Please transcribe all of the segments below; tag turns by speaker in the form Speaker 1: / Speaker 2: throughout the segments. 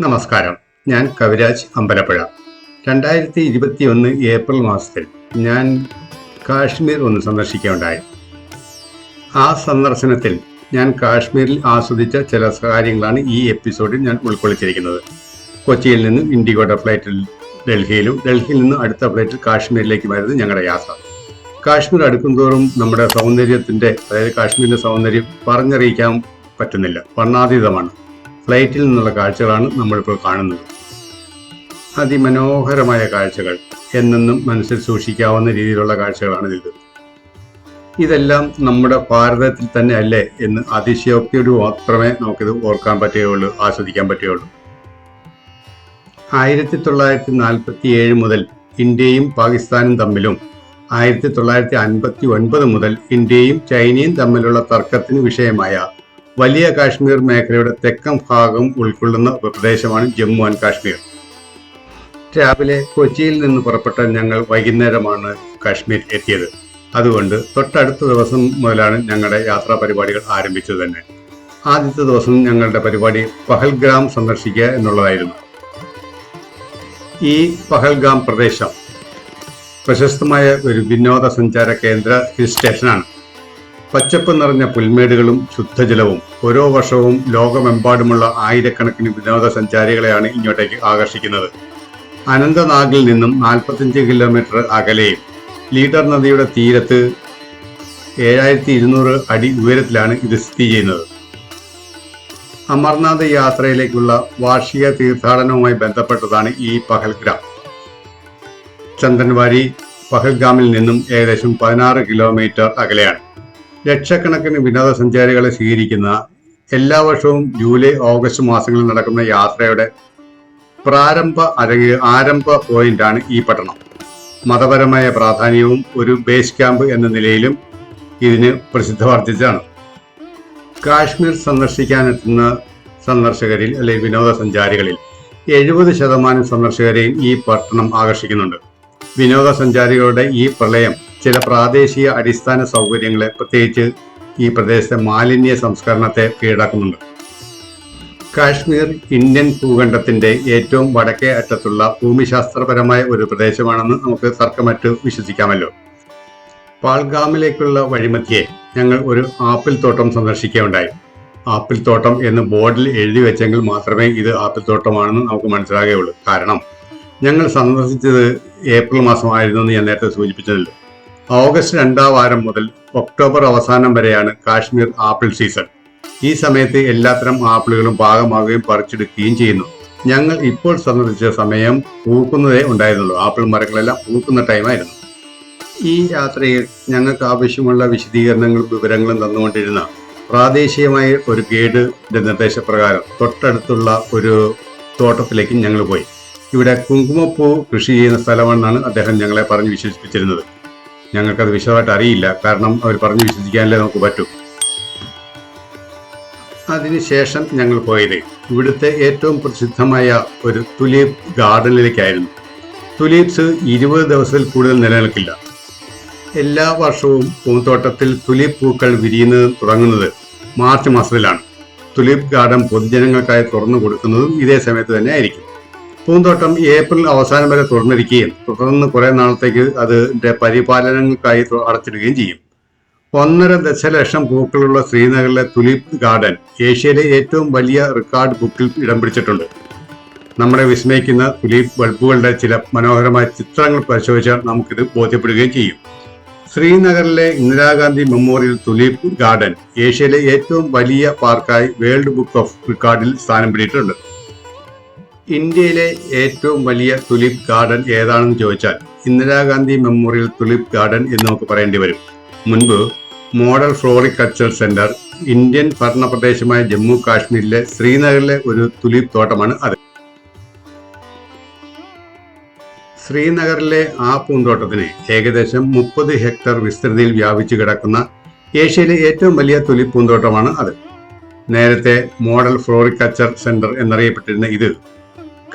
Speaker 1: നമസ്കാരം. ഞാൻ കവിരാജ് അമ്പലപ്പുഴ. രണ്ടായിരത്തി ഇരുപത്തി ഒന്ന് ഏപ്രിൽ മാസത്തിൽ ഞാൻ കാശ്മീർ ഒന്ന് സന്ദർശിക്കുകയുണ്ടായി. ആ സന്ദർശനത്തിൽ ഞാൻ കാശ്മീരിൽ ആസ്വദിച്ച ചില കാര്യങ്ങളാണ് ഈ എപ്പിസോഡിൽ ഞാൻ ഉൾക്കൊള്ളിച്ചിരിക്കുന്നത്. കൊച്ചിയിൽ നിന്നും ഇൻഡിഗോയുടെ ഫ്ലൈറ്റിൽ ഡൽഹിയിലും ഡൽഹിയിൽ നിന്ന് അടുത്ത ഫ്ലൈറ്റിൽ കാശ്മീരിലേക്കുമായിരുന്നു ഞങ്ങളുടെ യാത്ര. കാശ്മീർ അടുക്കുംതോറും നമ്മുടെ സൗന്ദര്യത്തിന്റെ അതായത് കാശ്മീരിന്റെ സൗന്ദര്യം പറഞ്ഞറിയിക്കാൻ പറ്റുന്നില്ല. വർണാതീതമാണ്. ഫ്ലൈറ്റിൽ നിന്നുള്ള കാഴ്ചകളാണ് നമ്മളിപ്പോൾ കാണുന്നത്. അതിമനോഹരമായ കാഴ്ചകൾ എന്നെന്നും മനസ്സിൽ സൂക്ഷിക്കാവുന്ന രീതിയിലുള്ള കാഴ്ചകളാണ് ഇത് ഇതെല്ലാം നമ്മുടെ ഭാരതത്തിൽ തന്നെ അല്ലേ എന്ന് അതിശയോക്തിയോട് മാത്രമേ നമുക്കിത് ഓർക്കാൻ പറ്റുകയുള്ളൂ ആസ്വദിക്കാൻ പറ്റുകയുള്ളൂ. ആയിരത്തി തൊള്ളായിരത്തി നാൽപ്പത്തി ഏഴ് മുതൽ ഇന്ത്യയും പാകിസ്ഥാനും തമ്മിലും ആയിരത്തി തൊള്ളായിരത്തി അൻപത്തി ഒൻപത് മുതൽ ഇന്ത്യയും ചൈനയും തമ്മിലുള്ള തർക്കത്തിന് വിഷയമായ വലിയ കാശ്മീർ മേഖലയുടെ തെക്കൻ ഭാഗം ഉൾക്കൊള്ളുന്ന പ്രദേശമാണ് ജമ്മു ആൻഡ് കാശ്മീർ. രാവിലെ കൊച്ചിയിൽ നിന്ന് പുറപ്പെട്ട ഞങ്ങൾ വൈകുന്നേരമാണ് കാശ്മീർ എത്തിയത്. അതുകൊണ്ട് തൊട്ടടുത്ത ദിവസം മുതലാണ് ഞങ്ങളുടെ യാത്രാ പരിപാടികൾ ആരംഭിച്ചത് തന്നെ. ആദ്യത്തെ ദിവസം ഞങ്ങളുടെ പരിപാടി പഹൽഗ്രാം സന്ദർശിക്കുക എന്നുള്ളതായിരുന്നു. ഈ പഹൽഗാം പ്രദേശം പ്രശസ്തമായ ഒരു വിനോദസഞ്ചാര കേന്ദ്ര ഹിൽ സ്റ്റേഷനാണ്. പച്ചപ്പ് നിറഞ്ഞ പുൽമേടുകളും ശുദ്ധജലവും ഓരോ വർഷവും ലോകമെമ്പാടുമുള്ള ആയിരക്കണക്കിന് വിനോദസഞ്ചാരികളെയാണ് ഇങ്ങോട്ടേക്ക് ആകർഷിക്കുന്നത്. അനന്തനാഗിൽ നിന്നും നാൽപ്പത്തിയഞ്ച് കിലോമീറ്റർ അകലെയും ലീഡർ നദിയുടെ തീരത്ത് ഏഴായിരത്തി ഇരുന്നൂറ് അടി ഉയരത്തിലാണ് ഇത് സ്ഥിതി ചെയ്യുന്നത്. അമർനാഥ് യാത്രയിലേക്കുള്ള വാർഷിക തീർത്ഥാടനവുമായി ബന്ധപ്പെട്ടതാണ് ഈ പഹൽഗ്രാം. ചന്ദൻവാരി പഹൽഗാമിൽ നിന്നും ഏകദേശം പതിനാറ് കിലോമീറ്റർ അകലെയാണ്. ലക്ഷക്കണക്കിന് വിനോദസഞ്ചാരികളെ സ്വീകരിക്കുന്ന എല്ലാ വർഷവും ജൂലൈ ഓഗസ്റ്റ് മാസങ്ങളിൽ നടക്കുന്ന യാത്രയുടെ പ്രാരംഭ അല്ലെങ്കിൽ ആരംഭ പോയിന്റാണ് ഈ പട്ടണം. മതപരമായ പ്രാധാന്യവും ഒരു ബേസ് ക്യാമ്പ് എന്ന നിലയിലും ഇതിന് പ്രസിദ്ധവർദ്ധിച്ചാണ് കാശ്മീർ സന്ദർശിക്കാനെത്തുന്ന സന്ദർശകരിൽ അല്ലെങ്കിൽ വിനോദസഞ്ചാരികളിൽ എഴുപത് ശതമാനം സന്ദർശകരെയും ഈ പട്ടണം ആകർഷിക്കുന്നുണ്ട്. വിനോദസഞ്ചാരികളുടെ ഈ പ്രളയം ചില പ്രാദേശിക അടിസ്ഥാന സൗകര്യങ്ങളെ പ്രത്യേകിച്ച് ഈ പ്രദേശത്തെ മാലിന്യ സംസ്കരണത്തെ കീഴടക്കുന്നുണ്ട്. കാശ്മീർ ഇന്ത്യൻ ഭൂഖണ്ഡത്തിന്റെ ഏറ്റവും വടക്കേ അറ്റത്തുള്ള ഭൂമിശാസ്ത്രപരമായ ഒരു പ്രദേശമാണെന്ന് നമുക്ക് തർക്കമറ്റ് വിശ്വസിക്കാമല്ലോ. പാൽഗാമിലേക്കുള്ള വഴിമധ്യേ ഞങ്ങൾ ഒരു ആപ്പിൾ തോട്ടം സന്ദർശിക്കുകയുണ്ടായി. ആപ്പിൾ തോട്ടം എന്ന് ബോർഡിൽ എഴുതി വെച്ചെങ്കിൽ മാത്രമേ ഇത് ആപ്പിൾ തോട്ടമാണെന്ന് നമുക്ക് മനസ്സിലാകുകയുള്ളൂ. കാരണം ഞങ്ങൾ സന്ദർശിച്ചത് ഏപ്രിൽ മാസമായിരുന്നു എന്ന് ഞാൻ നേരത്തെ സൂചിപ്പിച്ചതല്ലോ ഓഗസ്റ്റ് രണ്ടാം വാരം മുതൽ ഒക്ടോബർ അവസാനം വരെയാണ് കാശ്മീർ ആപ്പിൾ സീസൺ. ഈ സമയത്ത് എല്ലാത്തരം ആപ്പിളുകളും പാകമാകുകയും പറിച്ചെടുക്കുകയും ചെയ്യുന്നു. ഞങ്ങൾ ഇപ്പോൾ സന്ദർശിച്ച സമയം പൂക്കുന്നതേ ഉണ്ടായിരുന്നുള്ളൂ. ആപ്പിൾ മരങ്ങളെല്ലാം പൂക്കുന്ന ടൈമായിരുന്നു. ഈ യാത്രയിൽ ഞങ്ങൾക്ക് ആവശ്യമുള്ള വിശദീകരണങ്ങളും വിവരങ്ങളും തന്നുകൊണ്ടിരുന്ന പ്രാദേശികമായ ഒരു ഗൈഡിന്റെ നിർദ്ദേശപ്രകാരം തൊട്ടടുത്തുള്ള ഒരു തോട്ടത്തിലേക്ക് ഞങ്ങൾ പോയി. ഇവിടെ കുങ്കുമപ്പൂ കൃഷി ചെയ്യുന്ന സ്ഥലമാണെന്നാണ് അദ്ദേഹം ഞങ്ങളെ പറഞ്ഞ് വിശ്വസിപ്പിച്ചിരുന്നത് ഞങ്ങൾക്കത് വിശദമായിട്ട് അറിയില്ല. കാരണം അവർ പറഞ്ഞ് വിശ്വസിക്കാനല്ലേ നമുക്ക് പറ്റൂ. അതിനുശേഷം ഞങ്ങൾ പോയത് ഇവിടുത്തെ ഏറ്റവും പ്രസിദ്ധമായ ഒരു തുലീപ് ഗാർഡനിലേക്കായിരുന്നു. തുലീപ്സ് ഇരുപത് ദിവസത്തിൽ കൂടുതൽ നിലനിൽക്കില്ല. എല്ലാ വർഷവും പൂന്തോട്ടത്തിൽ തുലീപ് പൂക്കൾ വിരിയുന്നത് തുടങ്ങുന്നത് മാർച്ച് മാസത്തിലാണ്. തുലീപ് ഗാർഡൻ പൊതുജനങ്ങൾക്കായി തുറന്നു കൊടുക്കുന്നതും ഇതേ സമയത്ത് തന്നെ ആയിരിക്കും. പൂന്തോട്ടം ഏപ്രിൽ അവസാനം വരെ തുറന്നിരിക്കുകയും തുടർന്ന് കുറെ നാളത്തേക്ക് അതിന്റെ പരിപാലനങ്ങൾക്കായി അടച്ചിടുകയും ചെയ്യും. ഒന്നര ദശലക്ഷം പൂക്കളുള്ള ശ്രീനഗറിലെ തുലീപ് ഗാർഡൻ ഏഷ്യയിലെ ഏറ്റവും വലിയ റെക്കോർഡ് ബുക്കിൽ ഇടം പിടിച്ചിട്ടുണ്ട്. നമ്മളെ വിസ്മയിക്കുന്ന തുലീപ് ബൾബുകളുടെ ചില മനോഹരമായ ചിത്രങ്ങൾ പരിശോധിച്ചാൽ നമുക്കിത് ബോധ്യപ്പെടുകയും ചെയ്യും. ശ്രീനഗറിലെ ഇന്ദിരാഗാന്ധി മെമ്മോറിയൽ തുലീപ് ഗാർഡൻ ഏഷ്യയിലെ ഏറ്റവും വലിയ പാർക്കായി വേൾഡ് ബുക്ക് ഓഫ് റെക്കോർഡിൽ സ്ഥാനം പിടിച്ചിട്ടുണ്ട് ഇന്ത്യയിലെ ഏറ്റവും വലിയ തുലിപ് ഗാർഡൻ ഏതാണെന്ന് ചോദിച്ചാൽ ഇന്ദിരാഗാന്ധി മെമ്മോറിയൽ തുലിപ് ഗാർഡൻ എന്ന് നമുക്ക് പറയേണ്ടി വരും. മുൻപ് മോഡൽ ഫ്ലോറിക്കൾച്ചർ സെന്റർ ഇന്ത്യൻ ഭരണപ്രദേശമായ ജമ്മു കാശ്മീരിലെ ശ്രീനഗറിലെ ഒരു തുലിപ് തോട്ടമാണ് അത്. ശ്രീനഗറിലെ ആ പൂന്തോട്ടത്തിന് ഏകദേശം മുപ്പത് ഹെക്ടർ വിസ്തൃതിയിൽ വ്യാപിച്ചു കിടക്കുന്ന ഏഷ്യയിലെ ഏറ്റവും വലിയ തുലിപ് പൂന്തോട്ടമാണ് അത്. നേരത്തെ മോഡൽ ഫ്ലോറിക്കൾച്ചർ സെന്റർ എന്നറിയപ്പെട്ടിരുന്ന ഇത്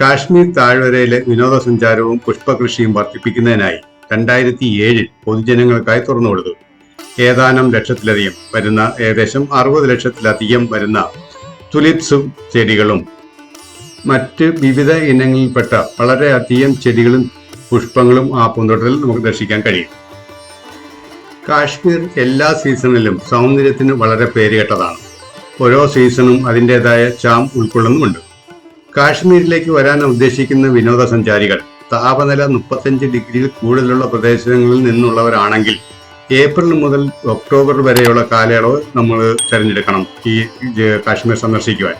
Speaker 1: കാശ്മീർ താഴ്വരയിലെ വിനോദസഞ്ചാരവും പുഷ്പകൃഷിയും വർദ്ധിപ്പിക്കുന്നതിനായി രണ്ടായിരത്തി ഏഴിൽ പൊതുജനങ്ങൾക്കായി തുറന്നുകൊടുത്തു. ഏതാനും ലക്ഷത്തിലധികം വരുന്ന ഏകദേശം അറുപത് ലക്ഷത്തിലധികം വരുന്ന തുലിപ്സും ചെടികളും. മറ്റ് വിവിധ ഇനങ്ങളിൽപ്പെട്ട വളരെയധികം ചെടികളും പുഷ്പങ്ങളും ആ പൂന്തോട്ടത്തിൽ നമുക്ക് ദർശിക്കാൻ കഴിയും. കാശ്മീർ എല്ലാ സീസണിലും സൗന്ദര്യത്തിന് വളരെ പേരുകേട്ടതാണ്. ഓരോ സീസണും അതിന്റെതായ ചാം ഉൾക്കൊള്ളുന്നുമുണ്ട്. കാശ്മീരിലേക്ക് വരാൻ ഉദ്ദേശിക്കുന്ന വിനോദസഞ്ചാരികൾ താപനില മുപ്പത്തഞ്ച് ഡിഗ്രിയിൽ കൂടുതലുള്ള പ്രദേശങ്ങളിൽ നിന്നുള്ളവരാണെങ്കിൽ ഏപ്രിൽ മുതൽ ഒക്ടോബർ വരെയുള്ള കാലയളവ് നമ്മൾ തിരഞ്ഞെടുക്കണം ഈ കാശ്മീർ സന്ദർശിക്കുവാൻ.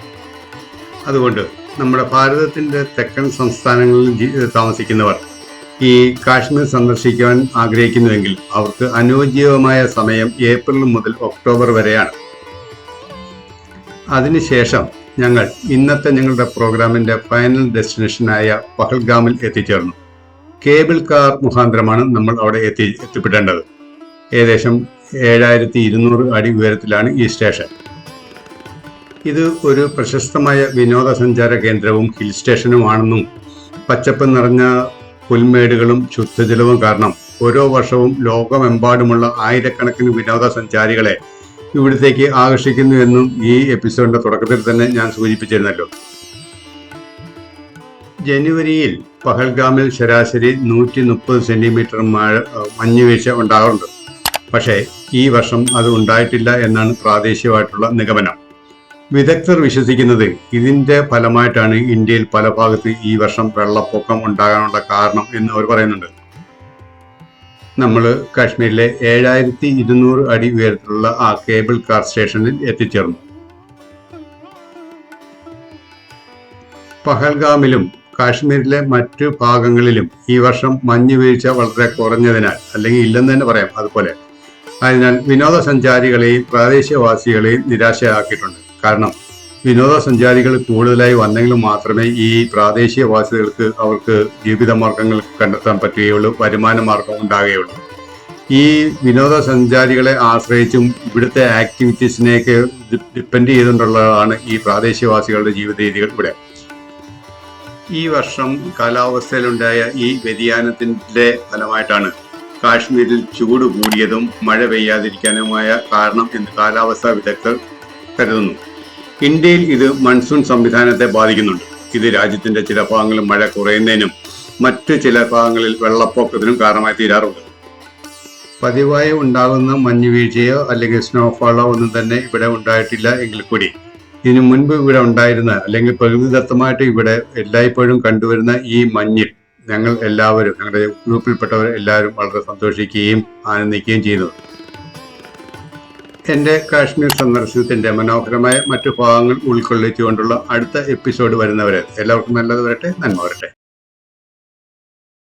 Speaker 1: അതുകൊണ്ട് നമ്മുടെ ഭാരതത്തിന്റെ തെക്കൻ സംസ്ഥാനങ്ങളിൽ താമസിക്കുന്നവർ ഈ കാശ്മീർ സന്ദർശിക്കുവാൻ ആഗ്രഹിക്കുന്നുവെങ്കിൽ അവർക്ക് അനുയോജ്യമായ സമയം ഏപ്രിൽ മുതൽ ഒക്ടോബർ വരെയാണ്. അതിനുശേഷം ഞങ്ങൾ ഇന്നത്തെ ഞങ്ങളുടെ പ്രോഗ്രാമിന്റെ ഫൈനൽ ഡെസ്റ്റിനേഷനായ പഹൽഗാമിൽ എത്തിച്ചേർന്നു. കേബിൾ കാർ മുഖാന്തരമാണ് നമ്മൾ അവിടെ എത്തി എത്തിപ്പെടേണ്ടത്. ഏകദേശം ഏഴായിരത്തി ഇരുന്നൂറ് അടി ഉയരത്തിലാണ് ഈ സ്റ്റേഷൻ ഇത് ഒരു പ്രശസ്തമായ വിനോദസഞ്ചാര കേന്ദ്രവും ഹിൽ സ്റ്റേഷനുമാണെന്നും പച്ചപ്പ് നിറഞ്ഞ പുൽമേടുകളും ശുദ്ധജലവും കാരണം ഓരോ വർഷവും ലോകമെമ്പാടുമുള്ള ആയിരക്കണക്കിന് വിനോദസഞ്ചാരികളെ ഇവിടത്തേക്ക് ആകർഷിക്കുന്നു എന്നും ഈ എപ്പിസോഡിന്റെ തുടക്കത്തിൽ തന്നെ ഞാൻ സൂചിപ്പിച്ചിരുന്നല്ലോ. ജനുവരിയിൽ പഹൽഗാമിൽ ശരാശരി നൂറ്റി മുപ്പത് സെന്റിമീറ്റർ മഴ മഞ്ഞുവീഴ്ച ഉണ്ടാകാറുണ്ട്. പക്ഷേ ഈ വർഷം അത് ഉണ്ടായിട്ടില്ല എന്നാണ് പ്രാദേശികമായിട്ടുള്ള നിഗമനം. വിദഗ്ധർ വിശ്വസിക്കുന്നത് ഇതിന്റെ ഫലമായിട്ടാണ് ഇന്ത്യയിൽ പല ഭാഗത്ത് ഈ വർഷം വെള്ളപ്പൊക്കം ഉണ്ടാകാനുള്ള കാരണം എന്ന് അവർ പറയുന്നുണ്ട്. നമ്മൾ കാശ്മീരിലെ ഏഴായിരത്തി ഇരുന്നൂറ് അടി ഉയരത്തിലുള്ള ആ കേബിൾ കാർ സ്റ്റേഷനിൽ എത്തിച്ചേർന്നു. പഹൽഗാമിലും കാശ്മീരിലെ മറ്റു ഭാഗങ്ങളിലും ഈ വർഷം മഞ്ഞ് വീഴ്ച വളരെ കുറഞ്ഞതിനാൽ അല്ലെങ്കിൽ ഇല്ലെന്ന് തന്നെ പറയാം അതുപോലെ. അതിനാൽ വിനോദസഞ്ചാരികളെയും പ്രാദേശികവാസികളെയും നിരാശയാക്കിയിട്ടുണ്ട്. കാരണം വിനോദസഞ്ചാരികൾ കൂടുതലായി വന്നെങ്കിൽ മാത്രമേ ഈ പ്രാദേശികവാസികൾക്ക് അവർക്ക് ജീവിതമാർഗങ്ങൾ കണ്ടെത്താൻ പറ്റുകയുള്ളൂ വരുമാന മാർഗം ഉണ്ടാകുകയുള്ളൂ. ഈ വിനോദസഞ്ചാരികളെ ആശ്രയിച്ചും ഇവിടുത്തെ ആക്ടിവിറ്റീസിനെയൊക്കെ ഡിപ്പെൻഡ് ചെയ്തുകൊണ്ടുള്ളതാണ് ഈ പ്രാദേശികവാസികളുടെ ജീവിത രീതികൾ ഇവിടെ. ഈ വർഷം കാലാവസ്ഥയിലുണ്ടായ ഈ വ്യതിയാനത്തിന്റെ ഫലമായിട്ടാണ് കാശ്മീരിൽ ചൂട് കൂടിയതും മഴ പെയ്യാതിരിക്കാനുമായ കാരണം എന്ന് കാലാവസ്ഥാ വിദഗ്ധർ കരുതുന്നു. ഇന്ത്യയിൽ ഇത് മൺസൂൺ സംവിധാനത്തെ ബാധിക്കുന്നുണ്ട്. ഇത് രാജ്യത്തിന്റെ ചില ഭാഗങ്ങളിൽ മഴ കുറയുന്നതിനും മറ്റ് ചില ഭാഗങ്ങളിൽ വെള്ളപ്പൊക്കത്തിനും കാരണമായി തീരാറുണ്ട്. പതിവായി ഉണ്ടാകുന്ന മഞ്ഞുവീഴ്ചയോ അല്ലെങ്കിൽ സ്നോഫാളോ ഒന്നും തന്നെ ഇവിടെ ഉണ്ടായിട്ടില്ല എങ്കിൽ കൂടി. ഇതിനു മുൻപ് ഇവിടെ ഉണ്ടായിരുന്ന അല്ലെങ്കിൽ പ്രകൃതിദത്തമായിട്ട് ഇവിടെ എല്ലായ്പ്പോഴും കണ്ടുവരുന്ന ഈ മഞ്ഞിൽ ഞങ്ങൾ എല്ലാവരും ഞങ്ങളുടെ ഗ്രൂപ്പിൽപ്പെട്ടവർ എല്ലാവരും വളരെ സന്തോഷിക്കുകയും ആനന്ദിക്കുകയും ചെയ്യുന്നു എന്റെ കാശ്മീർ സന്ദർശനത്തിന്റെ മനോഹരമായ മറ്റു ഭാഗങ്ങൾ ഉൾക്കൊള്ളിച്ചുകൊണ്ടുള്ള അടുത്ത എപ്പിസോഡ് വരുന്നവരെ എല്ലാവർക്കും നല്ലത് വരട്ടെ നന്മ വരട്ടെ.